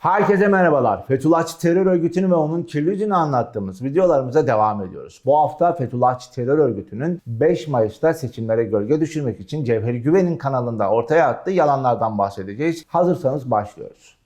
Herkese merhabalar. Fethullahçı terör örgütünü ve onun kirli yüzünü anlattığımız videolarımıza devam ediyoruz. Bu hafta Fethullahçı terör örgütünün 5 Mayıs'ta seçimlere gölge düşürmek için Cevheri Güven'in kanalında ortaya attığı yalanlardan bahsedeceğiz. Hazırsanız başlıyoruz.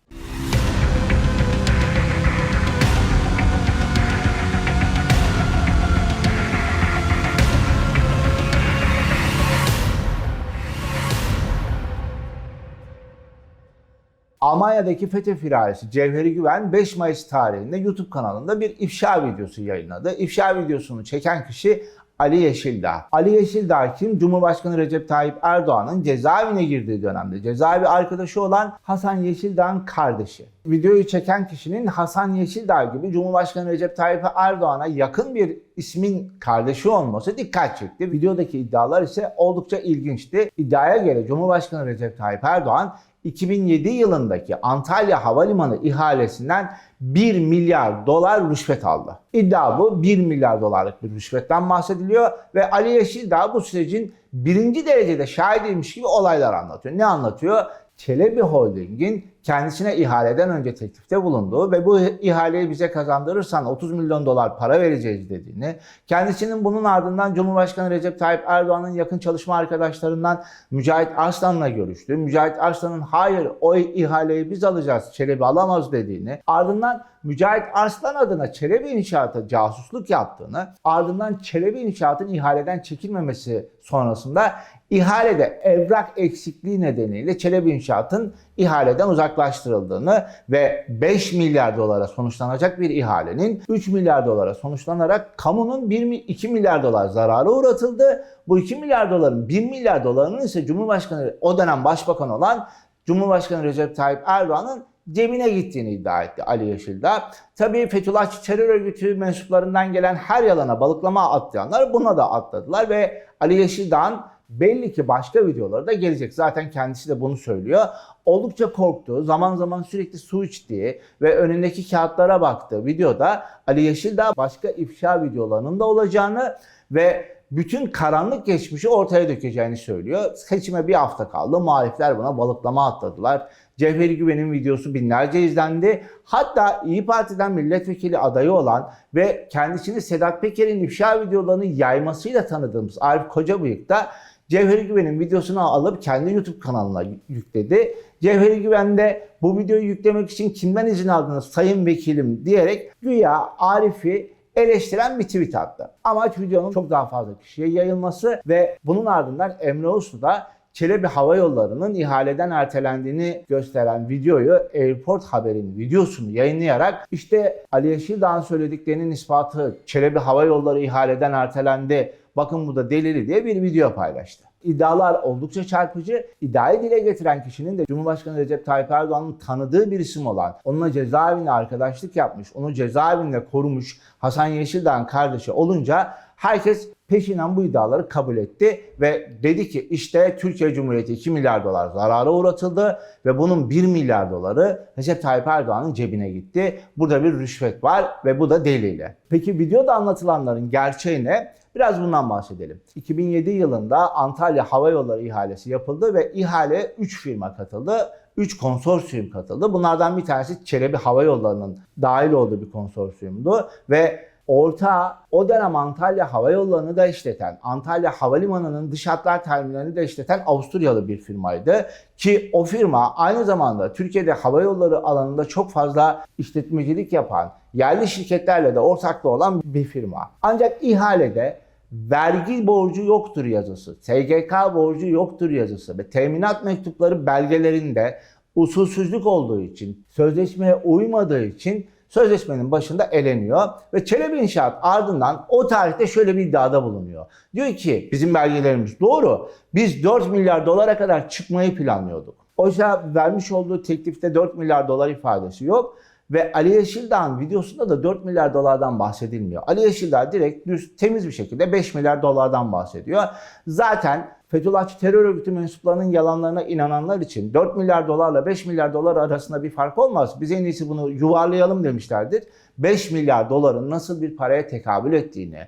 Almanya'daki FETÖ firarisi Cevheri Güven 5 Mayıs tarihinde YouTube kanalında bir ifşa videosu yayınladı. İfşa videosunu çeken kişi Ali Yeşildağ. Ali Yeşildağ kim? Cumhurbaşkanı Recep Tayyip Erdoğan'ın cezaevine girdiği dönemde cezaevi arkadaşı olan Hasan Yeşildağ'ın kardeşi. Videoyu çeken kişinin Hasan Yeşildağ gibi Cumhurbaşkanı Recep Tayyip Erdoğan'a yakın bir ismin kardeşi olması dikkat çekti. Videodaki iddialar ise oldukça ilginçti. İddiaya göre Cumhurbaşkanı Recep Tayyip Erdoğan 2007 yılındaki Antalya Havalimanı ihalesinden 1 milyar dolar rüşvet aldı. İddia bu 1 milyar dolarlık bir rüşvetten bahsediliyor ve Ali Yeşildağ bu sürecin birinci derecede şahidiymiş gibi olaylar anlatıyor. Ne anlatıyor? Çelebi Holding'in kendisine ihaleden önce teklifte bulunduğu ve bu ihaleyi bize kazandırırsan 30 milyon dolar para vereceğiz dediğini, kendisinin bunun ardından Cumhurbaşkanı Recep Tayyip Erdoğan'ın yakın çalışma arkadaşlarından Mücahit Arslan'la görüştü. Mücahit Arslan'ın hayır o ihaleyi biz alacağız, Çelebi alamaz dediğini, ardından Mücahit Arslan adına Çelebi İnşaat'a casusluk yaptığını, ardından Çelebi İnşaat'ın ihaleden çekilmemesi sonrasında ihalede evrak eksikliği nedeniyle Çelebi İnşaat'ın ihaleden uzaklaştırıldığını ve 5 milyar dolara sonuçlanacak bir ihalenin 3 milyar dolara sonuçlanarak kamunun 1 mi- 2 milyar dolar zarara uğratıldı. Bu 2 milyar doların 1 milyar dolarının ise Cumhurbaşkanı o dönem başbakan olan Cumhurbaşkanı Recep Tayyip Erdoğan'ın cebine gittiğini iddia etti Ali Yeşildağ. Tabii Fethullahçı terör örgütü mensuplarından gelen her yalana balıklama atlayanlar buna da atladılar ve Ali Yeşildağ'ın belli ki başka videoları da gelecek. Zaten kendisi de bunu söylüyor. Oldukça korktuğu, zaman zaman sürekli su içtiği ve önündeki kağıtlara baktığı videoda Ali Yeşildağ başka ifşa videolarının da olacağını ve bütün karanlık geçmişi ortaya dökeceğini söylüyor. Seçime bir hafta kaldı. Muhalifler buna balıklama atladılar. Cevheri Güven'in videosu binlerce izlendi. Hatta İyi Parti'den milletvekili adayı olan ve kendisini Sedat Peker'in ifşa videolarını yaymasıyla tanıdığımız Arif Kocabıyık da Cevheri Güven'in videosunu alıp kendi YouTube kanalına yükledi. Cevheri Güven de bu videoyu yüklemek için kimden izin aldınız sayın vekilim diyerek güya Arif'i eleştiren bir tweet attı. Amaç videonun çok daha fazla kişiye yayılması ve bunun ardından Emre Uslu da Çelebi Hava Yolları'nın ihaleden ertelendiğini gösteren videoyu Airport Haber'in videosunu yayınlayarak işte Ali Yeşildağ'ın söylediklerinin ispatı Çelebi Hava Yolları ihaleden ertelendi bakın bu da delili diye bir video paylaştı. İddialar oldukça çarpıcı. İddiayı dile getiren kişinin de Cumhurbaşkanı Recep Tayyip Erdoğan'ın tanıdığı bir isim olan, onunla cezaevinde arkadaşlık yapmış, onu cezaevinde korumuş Hasan Yeşildağ'ın kardeşi olunca herkes peşinden bu iddiaları kabul etti ve dedi ki işte Türkiye Cumhuriyeti 2 milyar dolar zarara uğratıldı ve bunun 1 milyar doları Recep Tayyip Erdoğan'ın cebine gitti. Burada bir rüşvet var ve bu da delili. Peki videoda anlatılanların gerçeği ne? Biraz bundan bahsedelim. 2007 yılında Antalya Hava Yolları ihalesi yapıldı ve ihale 3 firma katıldı. 3 konsorsiyum katıldı. Bunlardan bir tanesi Çelebi Hava Yolları'nın dahil olduğu bir konsorsiyumdu ve orta o dönem Antalya Hava Yolları'nı da işleten, Antalya Havalimanı'nın dış hatlar terminalini de işleten Avusturyalı bir firmaydı. Ki o firma aynı zamanda Türkiye'de hava yolları alanında çok fazla işletmecilik yapan, yerli şirketlerle de ortaklı olan bir firma. Ancak ihalede vergi borcu yoktur yazısı, SGK borcu yoktur yazısı ve teminat mektupları belgelerinde usulsüzlük olduğu için, sözleşmeye uymadığı için sözleşmenin başında eleniyor ve Çelebi İnşaat ardından o tarihte şöyle bir iddiada bulunuyor. Diyor ki bizim belgelerimiz doğru. Biz 4 milyar dolara kadar çıkmayı planlıyorduk. Oysa vermiş olduğu teklifte 4 milyar dolar ifadesi yok. Ve Ali Yeşildağ'ın videosunda da 4 milyar dolardan bahsedilmiyor. Ali Yeşildağ direkt düz temiz bir şekilde 5 milyar dolardan bahsediyor. Zaten Fethullahçı terör örgütü mensuplarının yalanlarına inananlar için 4 milyar dolarla 5 milyar dolar arasında bir fark olmaz. Biz en iyisi bunu yuvarlayalım demişlerdir. 5 milyar doların nasıl bir paraya tekabül ettiğini,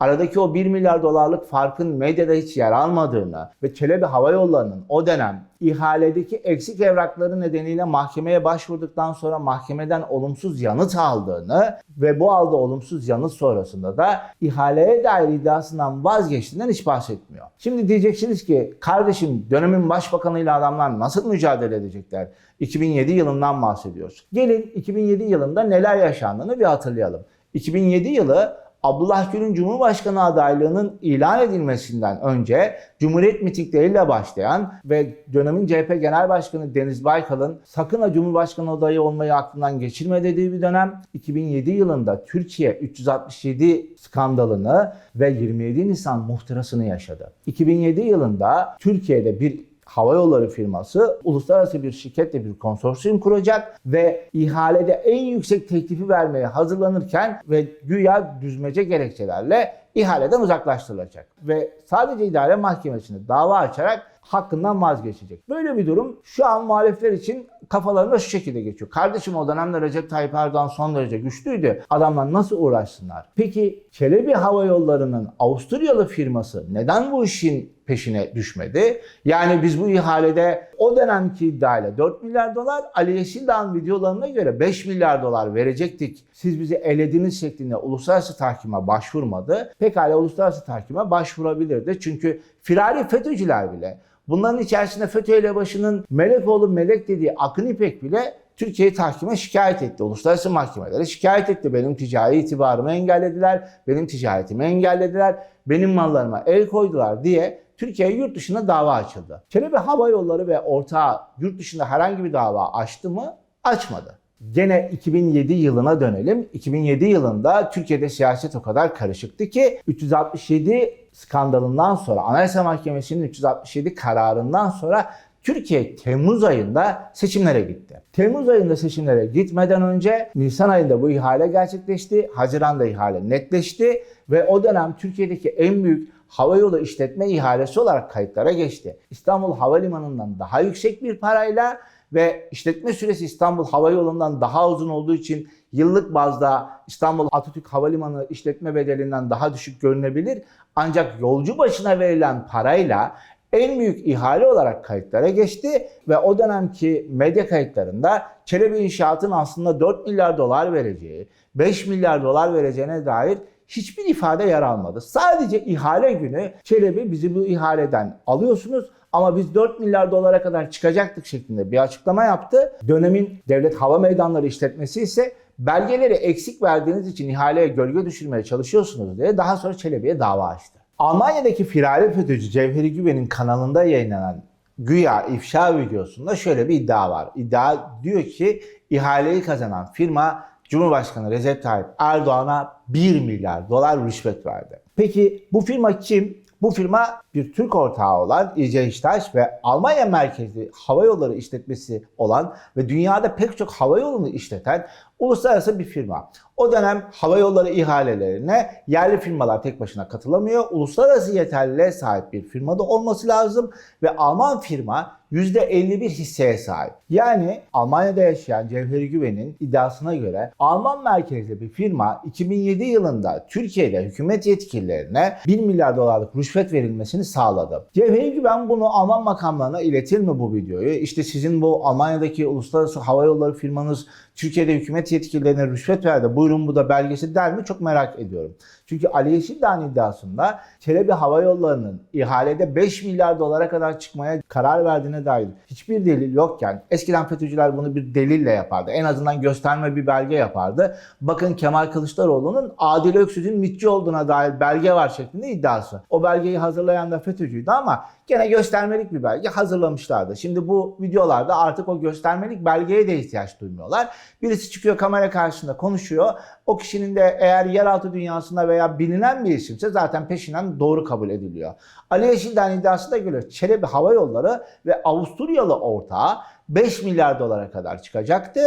aradaki o 1 milyar dolarlık farkın medyada hiç yer almadığını ve Çelebi Hava Yolları'nın o dönem ihaledeki eksik evrakları nedeniyle mahkemeye başvurduktan sonra mahkemeden olumsuz yanıt aldığını ve bu aldığı olumsuz yanıt sonrasında da ihaleye dair iddiasından vazgeçtiğinden hiç bahsetmiyor. Şimdi diyeceksiniz ki kardeşim dönemin başbakanıyla adamlar nasıl mücadele edecekler? 2007 yılından bahsediyoruz. Gelin 2007 yılında neler yaşandığını bir hatırlayalım. 2007 yılı Abdullah Gül'ün Cumhurbaşkanı adaylığının ilan edilmesinden önce Cumhuriyet mitingleriyle başlayan ve dönemin CHP Genel Başkanı Deniz Baykal'ın sakın ha Cumhurbaşkanı adayı olmayı aklından geçirme dediği bir dönem. 2007 yılında Türkiye 367 skandalını ve 27 Nisan muhtırasını yaşadı. 2007 yılında Türkiye'de bir hava yolları firması uluslararası bir şirketle bir konsorsiyum kuracak ve ihalede en yüksek teklifi vermeye hazırlanırken ve güya düzmece gerekçelerle ihaleden uzaklaştırılacak. Ve sadece idare mahkemesine dava açarak hakkından vazgeçecek. Böyle bir durum şu an muhalifler için kafalarında şu şekilde geçiyor. Kardeşim o dönemde Recep Tayyip Erdoğan son derece güçlüydü. Adamlar nasıl uğraşsınlar? Peki Çelebi Hava Yolları'nın Avusturyalı firması neden bu işin peşine düşmedi? Yani biz bu ihalede o dönemki iddiayla 4 milyar dolar, Ali Yeşildağ'ın videolarına göre 5 milyar dolar verecektik. Siz bizi elediniz şeklinde uluslararası tahkime başvurmadı. Pekala uluslararası tahkime başvurabilirdi. Çünkü firari FETÖ'cüler bile Bunların içerisinde FETÖ elebaşının Melekoğlu Melek dediği Akın İpek bile Türkiye'yi tahkime şikayet etti. Uluslararası mahkemelere şikayet etti. Benim ticari itibarımı engellediler. Benim ticaretimi engellediler. Benim mallarıma el koydular diye Türkiye'ye yurt dışında dava açıldı. Çelebi Hava Yolları ve ortağı yurt dışında herhangi bir dava açtı mı? Açmadı. Gene 2007 yılına dönelim. 2007 yılında Türkiye'de siyaset o kadar karışıktı ki 367 skandalından sonra Anayasa Mahkemesi'nin 367 kararından sonra Türkiye Temmuz ayında seçimlere gitti. Temmuz ayında seçimlere gitmeden önce Nisan ayında bu ihale gerçekleşti. Haziran'da ihale netleşti ve o dönem Türkiye'deki en büyük havayolu işletme ihalesi olarak kayıtlara geçti. İstanbul Havalimanı'ndan daha yüksek bir parayla ve işletme süresi İstanbul Havayolu'ndan daha uzun olduğu için yıllık bazda İstanbul Atatürk Havalimanı işletme bedelinden daha düşük görünebilir. Ancak yolcu başına verilen parayla en büyük ihale olarak kayıtlara geçti ve o dönemki medya kayıtlarında Çelebi İnşaat'ın aslında 4 milyar dolar vereceği, 5 milyar dolar vereceğine dair hiçbir ifade yer almadı. Sadece ihale günü Çelebi bizi bu ihaleden alıyorsunuz ama biz 4 milyar dolara kadar çıkacaktık şeklinde bir açıklama yaptı. Dönemin devlet hava meydanları işletmesi ise belgeleri eksik verdiğiniz için ihaleye gölge düşürmeye çalışıyorsunuz diye daha sonra Çelebi'ye dava açtı. Almanya'daki firari FETÖ'cü Cevheri Güven'in kanalında yayınlanan güya ifşa videosunda şöyle bir iddia var. İddia diyor ki ihaleyi kazanan firma Cumhurbaşkanı Recep Tayyip Erdoğan'a 1 milyar dolar rüşvet verdi. Peki bu firma kim? Bu firma bir Türk ortağı olan İC İştaş ve Almanya merkezli hava yolları işletmesi olan ve dünyada pek çok hava yolunu işleten uluslararası bir firma. O dönem hava yolları ihalelerine yerli firmalar tek başına katılamıyor. Uluslararası yeterliliğe sahip bir firmada olması lazım ve Alman firma %51 hisseye sahip. Yani Almanya'da yaşayan Cevheri Güven'in iddiasına göre Alman merkezli bir firma 2007 yılında Türkiye'de hükümet yetkililerine 1 milyar dolarlık rüşvet verilmesini sağladı. Cevheri Güven bunu Alman makamlarına iletir mi bu videoyu? İşte sizin bu Almanya'daki uluslararası hava yolları firmanız Türkiye'de hükümet yetkililerine rüşvet verdi. Buyurun bu da belgesi der mi? Çok merak ediyorum. Çünkü Ali Yeşildağ'ın iddiasında Çelebi Hava Yolları'nın ihalede 5 milyar dolara kadar çıkmaya karar verdiğine dair hiçbir delil yokken eskiden FETÖ'cüler bunu bir delille yapardı. En azından gösterme bir belge yapardı. Bakın Kemal Kılıçdaroğlu'nun Adil Öksüz'ün mitçi olduğuna dair belge var şeklinde iddiası. O belgeyi hazırlayan da FETÖ'cüydü ama gene göstermelik bir belge hazırlamışlardı. Şimdi bu videolarda artık o göstermelik belgeye de ihtiyaç duymuyorlar. Birisi çıkıyor kamera karşısında konuşuyor. O kişinin de eğer yeraltı dünyasında veya bilinen bir isimse zaten peşinden doğru kabul ediliyor. Ali Yeşil'den iddiası da göre Çelebi Hava Yolları ve Avusturyalı ortağı 5 milyar dolara kadar çıkacaktı.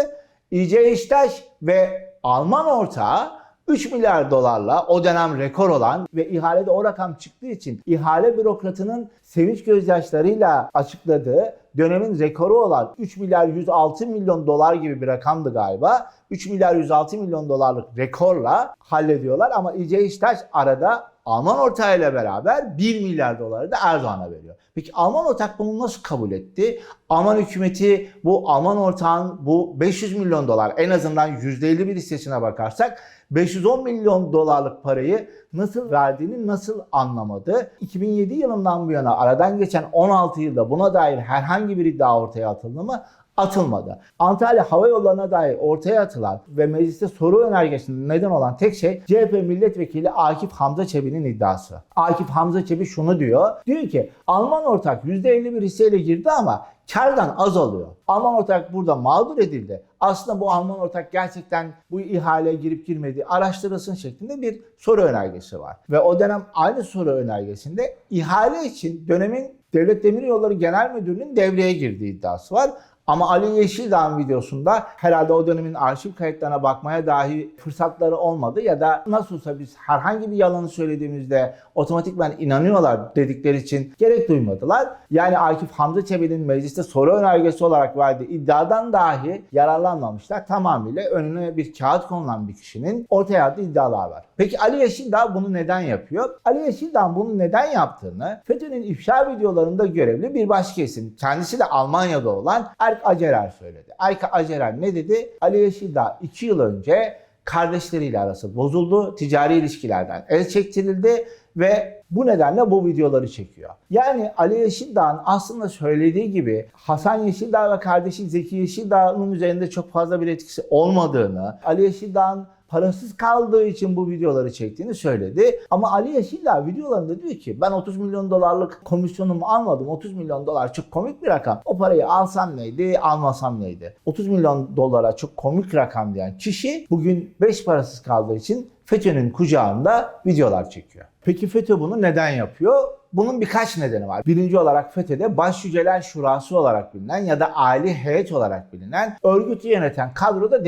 İC İştaş ve Alman ortağı 3 milyar dolarla o dönem rekor olan ve ihalede o rakam çıktığı için ihale bürokratının sevinç gözyaşlarıyla açıkladığı dönemin rekoru olan 3 milyar 106 milyon dolar gibi bir rakamdı galiba. 3 milyar 106 milyon dolarlık rekorla hallediyorlar ama İC İştaş arada Alman ortağıyla beraber 1 milyar doları da Erdoğan'a veriyor. Peki Alman ortak bunu nasıl kabul etti? Alman hükümeti bu Alman ortağın bu 500 milyon dolar en azından %50 bir hissesine bakarsak 510 milyon dolarlık parayı nasıl verdiğini nasıl anlamadı? 2007 yılından bu yana aradan geçen 16 yılda buna dair herhangi bir iddia ortaya atıldı mı? atılmadı. Antalya Hava Yolları'na dair ortaya atılan ve mecliste soru önergesinde neden olan tek şey CHP milletvekili Akif Hamza Çebi'nin iddiası. Akif Hamza Çebi şunu diyor. Diyor ki Alman ortak %50 bir hisseyle girdi ama kardan az alıyor. Alman ortak burada mağdur edildi. Aslında bu Alman ortak gerçekten bu ihaleye girip girmediği araştırılsın şeklinde bir soru önergesi var. Ve o dönem aynı soru önergesinde ihale için dönemin Devlet Demiryolları Genel Müdürlüğü'nün devreye girdiği iddiası var. Ama Ali Yeşildağ'ın videosunda herhalde o dönemin arşiv kayıtlarına bakmaya dahi fırsatları olmadı ya da nasılsa biz herhangi bir yalanı söylediğimizde otomatikman inanıyorlar dedikleri için gerek duymadılar. Yani Akif Hamza Çebi'nin mecliste soru önergesi olarak verdiği iddiadan dahi yararlanmamışlar. Tamamıyla önüne bir kağıt konulan bir kişinin ortaya attığı iddialar var. Peki Ali Yeşildağ bunu neden yapıyor? Ali Yeşildağ bunu neden yaptığını FETÖ'nün ifşa videolarında görevli bir başka isim. Kendisi de Almanya'da olan Erk Acerer söyledi. Erk Acerer ne dedi? Ali Yeşildağ 2 yıl önce kardeşleriyle arası bozuldu. Ticari ilişkilerden el çektirildi ve bu nedenle bu videoları çekiyor. Yani Ali Yeşildağ'ın aslında söylediği gibi Hasan Yeşildağ ve kardeşi Zeki Yeşildağ'ın üzerinde çok fazla bir etkisi olmadığını, Ali Yeşildağ'ın parasız kaldığı için bu videoları çektiğini söyledi. Ama Ali Yeşildağ videolarında diyor ki ben 30 milyon dolarlık komisyonumu almadım. 30 milyon dolar çok komik bir rakam. O parayı alsam neydi, almasam neydi? 30 milyon dolara çok komik rakam diyen kişi bugün 5 parasız kaldığı için FETÖ'nün kucağında videolar çekiyor. Peki FETÖ bunu neden yapıyor? Bunun birkaç nedeni var. Birinci olarak FETÖ'de Başyüceler Şurası olarak bilinen ya da aile heyet olarak bilinen örgütü yöneten kadroda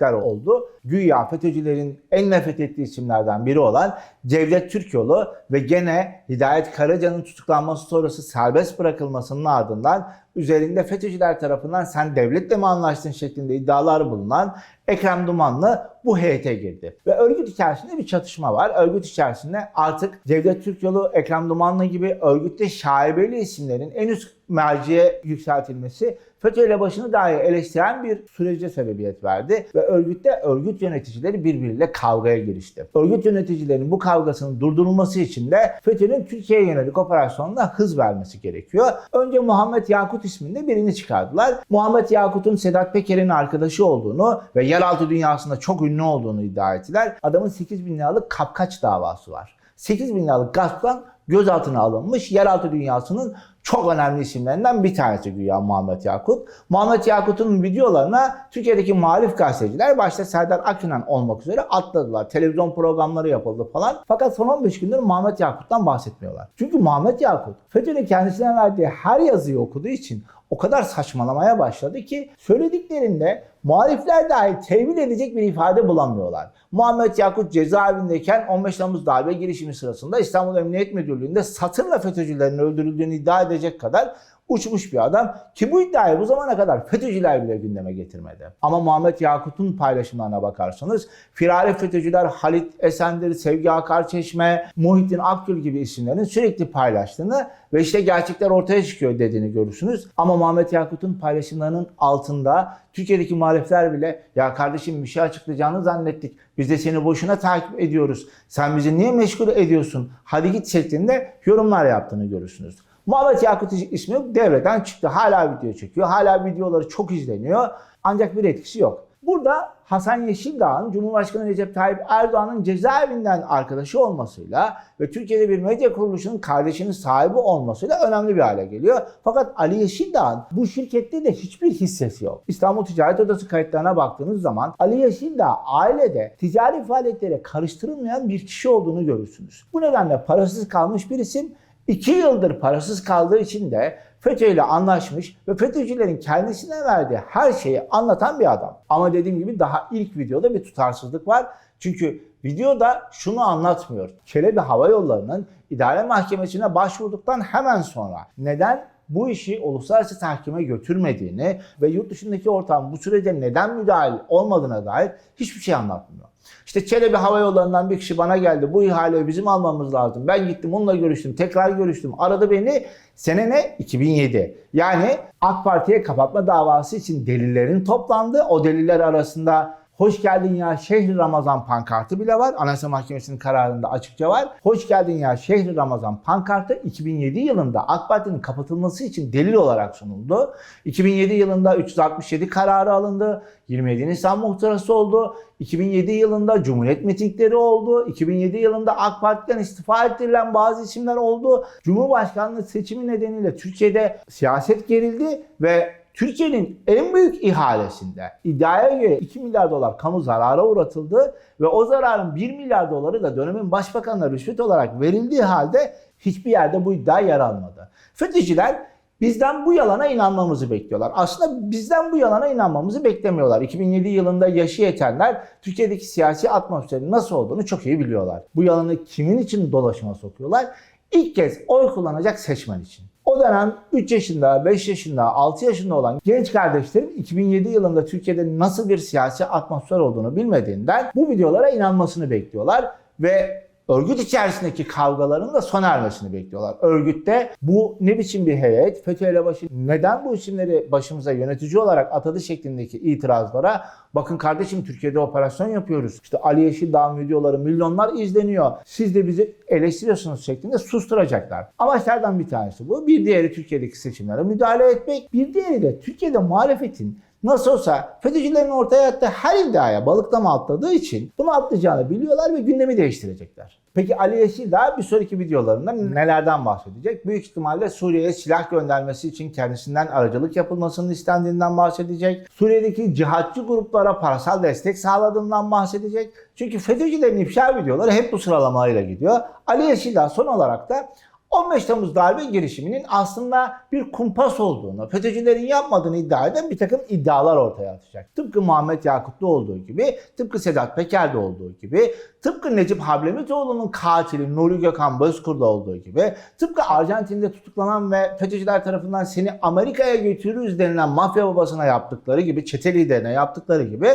değişiklikler oldu. Güya FETÖ'cülerin en nefret ettiği isimlerden biri olan Cevdet Türkyolu ve gene Hidayet Karaca'nın tutuklanması sonrası serbest bırakılmasının ardından üzerinde FETÖ'cüler tarafından sen devletle mi anlaştın şeklinde iddialar bulunan Ekrem Dumanlı bu heyete girdi. Ve örgüt içerisinde bir çatışma var. Örgüt içerisinde artık Cevdet Türkyolu, Ekrem Dumanlı gibi örgütte şaibeli isimlerin en üst merciye yükseltilmesi FETÖ ile başını dahi eleştiren bir sürece sebebiyet verdi ve örgütte örgüt yöneticileri birbiriyle kavgaya girişti. Örgüt yöneticilerinin bu kavgasının durdurulması için de FETÖ'nün Türkiye'ye yönelik operasyonuna hız vermesi gerekiyor. Önce Muhammed Yakut isminde birini çıkardılar. Muhammed Yakut'un Sedat Peker'in arkadaşı olduğunu ve yeraltı dünyasında çok ünlü olduğunu iddia ettiler. Adamın 8 bin liralık kapkaç davası var. 8 bin liralık gasptan gözaltına alınmış yeraltı dünyasının çok önemli isimlerinden bir tanesi güya Muhammed Yakut. Muhammed Yakut'un videolarına Türkiye'deki muhalif gazeteciler başta Serdar Akınan olmak üzere atladılar. Televizyon programları yapıldı falan. Fakat son 15 gündür Muhammed Yakut'tan bahsetmiyorlar. Çünkü Muhammed Yakut FETÖ'nün kendisine verdiği her yazıyı okuduğu için o kadar saçmalamaya başladı ki söylediklerinde muhalifler dahi tevil edecek bir ifade bulamıyorlar. Muhammed Yakut cezaevindeyken 15 Temmuz darbe girişimi sırasında İstanbul Emniyet Müdürlüğü'nde satırla FETÖ'cülerin öldürüldüğünü iddia edecek kadar uçmuş bir adam ki bu iddiayı bu zamana kadar FETÖ'cüler bile gündeme getirmedi. Ama Muhammed Yakut'un paylaşımlarına bakarsanız firari FETÖ'cüler Halit Esendir, Sevgi Akarçeşme, Muhittin Akgül gibi isimlerin sürekli paylaştığını ve işte gerçekler ortaya çıkıyor dediğini görürsünüz. Ama Muhammed Yakut'un paylaşımlarının altında Türkiye'deki muhalifler bile ya kardeşim bir şey açıklayacağını zannettik. Biz de seni boşuna takip ediyoruz. Sen bizi niye meşgul ediyorsun? Hadi git şeklinde yorumlar yaptığını görürsünüz. Muhammed Yakut ismi devreden çıktı. Hala video çekiyor. Hala videoları çok izleniyor. Ancak bir etkisi yok. Burada Hasan Yeşildağ'ın Cumhurbaşkanı Recep Tayyip Erdoğan'ın cezaevinden arkadaşı olmasıyla ve Türkiye'de bir medya kuruluşunun kardeşinin sahibi olmasıyla önemli bir hale geliyor. Fakat Ali Yeşildağ'ın bu şirkette de hiçbir hissesi yok. İstanbul Ticaret Odası kayıtlarına baktığınız zaman Ali Yeşildağ ailede ticari faaliyetlere karıştırılmayan bir kişi olduğunu görürsünüz. Bu nedenle parasız kalmış bir isim 2 yıldır parasız kaldığı için de FETÖ ile anlaşmış ve FETÖ'cülerin kendisine verdiği her şeyi anlatan bir adam. Ama dediğim gibi daha ilk videoda bir tutarsızlık var. Çünkü videoda şunu anlatmıyor. Çelebi Hava Yolları'nın idare mahkemesine başvurduktan hemen sonra neden bu işi uluslararası tahkime götürmediğini ve yurt dışındaki ortam bu sürece neden müdahil olmadığına dair hiçbir şey anlatmıyor. İşte Çelebi Hava Yolları'ndan bir kişi bana geldi. Bu ihaleyi bizim almamız lazım. Ben gittim onunla görüştüm. Tekrar görüştüm. Aradı beni. Sene ne? 2007. Yani AK Parti'ye kapatma davası için delillerin toplandı. O deliller arasında Hoş geldin ya şehri Ramazan pankartı bile var. Anayasa Mahkemesi'nin kararında açıkça var. Hoş geldin ya şehri Ramazan pankartı 2007 yılında AK Parti'nin kapatılması için delil olarak sunuldu. 2007 yılında 367 kararı alındı. 27 Nisan muhtırası oldu. 2007 yılında Cumhuriyet mitingleri oldu. 2007 yılında AK Parti'den istifa ettirilen bazı isimler oldu. Cumhurbaşkanlığı seçimi nedeniyle Türkiye'de siyaset gerildi ve Türkiye'nin en büyük ihalesinde iddiaya göre 2 milyar dolar kamu zarara uğratıldı ve o zararın 1 milyar doları da dönemin başbakanına rüşvet olarak verildiği halde hiçbir yerde bu iddia yer almadı. FETÖ'cüler bizden bu yalana inanmamızı bekliyorlar. Aslında bizden bu yalana inanmamızı beklemiyorlar. 2007 yılında yaşı yetenler Türkiye'deki siyasi atmosferin nasıl olduğunu çok iyi biliyorlar. Bu yalanı kimin için dolaşıma sokuyorlar? İlk kez oy kullanacak seçmen için. O dönem 3 yaşında, 5 yaşında, 6 yaşında olan genç kardeşlerim 2007 yılında Türkiye'de nasıl bir siyasi atmosfer olduğunu bilmediğinden bu videolara inanmasını bekliyorlar ve örgüt içerisindeki kavgaların da sona ermesini bekliyorlar. Örgütte bu ne biçim bir heyet, FETÖ elebaşı neden bu isimleri başımıza yönetici olarak atadı şeklindeki itirazlara bakın kardeşim Türkiye'de operasyon yapıyoruz. İşte Ali Yeşildağ'ın videoları milyonlar izleniyor. Siz de bizi eleştiriyorsunuz şeklinde susturacaklar. Amaçlardan bir tanesi bu. Bir diğeri Türkiye'deki seçimlere müdahale etmek. Bir diğeri de Türkiye'de muhalefetin Nasıl olsa FETÖ'cülerin ortaya attığı her iddiaya balıklama atladığı için bunu atlayacağını biliyorlar ve gündemi değiştirecekler. Peki Ali Yeşildağ bir sonraki videolarında nelerden bahsedecek? Büyük ihtimalle Suriye'ye silah göndermesi için kendisinden aracılık yapılmasının istendiğinden bahsedecek. Suriye'deki cihatçı gruplara parasal destek sağladığından bahsedecek. Çünkü FETÖ'cülerin ifşa videoları hep bu sıralamayla gidiyor. Ali Yeşildağ son olarak da 15 Temmuz darbe girişiminin aslında bir kumpas olduğunu, FETÖ'cülerin yapmadığını iddia eden bir takım iddialar ortaya atacak. Tıpkı Muhammed Yakut'ta olduğu gibi, tıpkı Sedat Peker'de olduğu gibi, tıpkı Necip Hablemitoğlu'nun katili Nuri Gökhan Bozkurt'da olduğu gibi, tıpkı Arjantin'de tutuklanan ve FETÖ'cüler tarafından seni Amerika'ya götürürüz denilen mafya babasına yaptıkları gibi, çete liderine yaptıkları gibi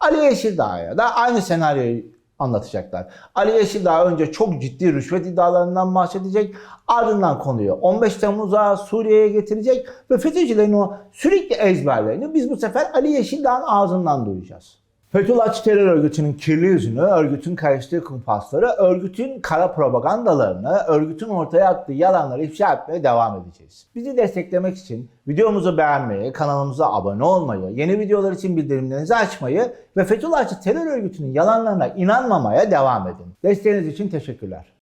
Ali Yeşildağ'a da aynı senaryoyu anlatacaklar. Ali Yeşildağ önce çok ciddi rüşvet iddialarından bahsedecek. Ardından konuyu 15 Temmuz'a Suriye'ye getirecek ve FETÖ'cülerin o sürekli ezberlerini biz bu sefer Ali Yeşildağ'ın ağzından duyacağız. Fethullahçı terör örgütünün kirli yüzünü, örgütün karıştığı kumpasları, örgütün kara propagandalarını, örgütün ortaya attığı yalanları ifşa etmeye devam edeceğiz. Bizi desteklemek için videomuzu beğenmeyi, kanalımıza abone olmayı, yeni videolar için bildirimlerinizi açmayı ve Fethullahçı terör örgütünün yalanlarına inanmamaya devam edin. Desteğiniz için teşekkürler.